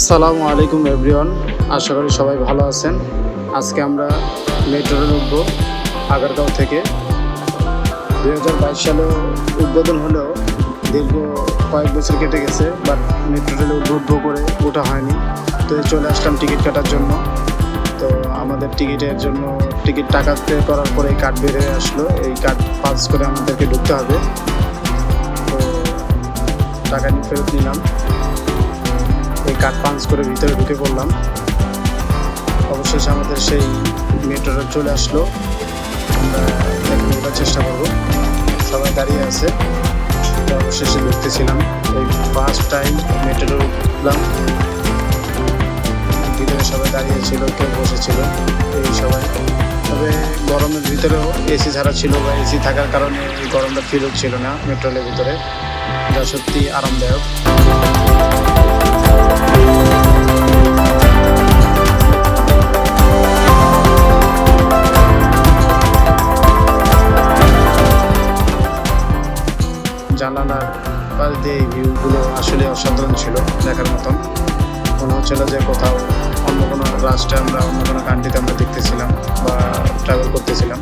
আসসালামু আলাইকুম এভরিওয়ান, আশা করি সবাই ভালো আছেন। আজকে আমরা মেট্রো রেল উঠবো আগারগাঁও থেকে। দুই হাজার বাইশ সালে উদ্বোধন হলেও দীর্ঘ কয়েক বছর কেটে গেছে, বাট মেট্রো রেলে উদ্বুদ্ধ করে ওঠা হয়নি। তো চলে আসলাম টিকিট কাটার জন্য। তো আমাদের টিকিটের জন্য টিকিট টাকা পে করার পরে এই কার্ড বের হয়ে আসলো। এই কার্ড পাস করে আমাদেরকে ঢুকতে হবে। তো টাকা নিয়ে ফেরত নিলাম। কার্ড পাঞ্চ করে ভিতরে ঢুকে পড়লাম। অবশেষে আমাদের সেই মেট্রোটা চলে আসলো। আমরা চেষ্টা করব। সবাই দাঁড়িয়ে আছে। অবশেষে ঢুকতেছিলাম এই ফার্স্ট টাইম মেট্রো উঠলাম। ভিতরে সবাই দাঁড়িয়ে ছিল, কেউ বসেছিল। এই সবাই। তবে গরমের ভিতরেও এসি ছাড়া ছিল বা এসি থাকার কারণে গরমটা ফিল হচ্ছিল না মেট্রোলের ভিতরে। যা সত্যি আরামদায়ক। জানালার পাশ দিয়ে এই ভিউগুলো আসলে অসাধারণ ছিল দেখার মতন। মনে হচ্ছিল যে কোথাও অন্য কোনো রাষ্ট্রে আমরা, অন্য কোনো কান্ট্রিতে আমরা দেখতেছিলাম বা ট্রাভেল করতেছিলাম।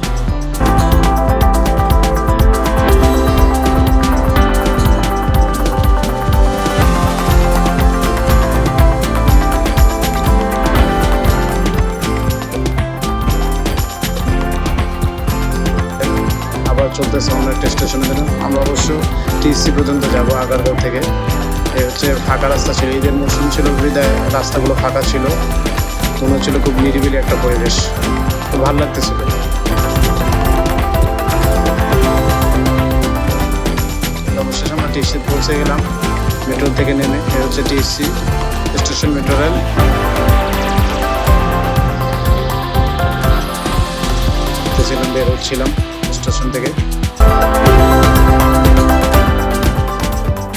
চলতেছে অন্য স্টেশনে আমরা অবশ্য টিসি পর্যন্ত যাব আগারগাঁও থেকে। এই হচ্ছে ফাঁকা রাস্তা ছিল। ঈদের মৌসুম ছিল বিদায় রাস্তাগুলো ফাঁকা ছিল। মনে হচ্ছিল খুব নিরিবিলি একটা পরিবেশ। খুব ভালো লাগতেছিল। অবশেষে আমরা টিসি পৌঁছে গেলাম। মেট্রো থেকে নেমে। এ হচ্ছে টিসি স্টেশন মেট্রো রেল। বের হচ্ছিলাম স্টেশন থেকে।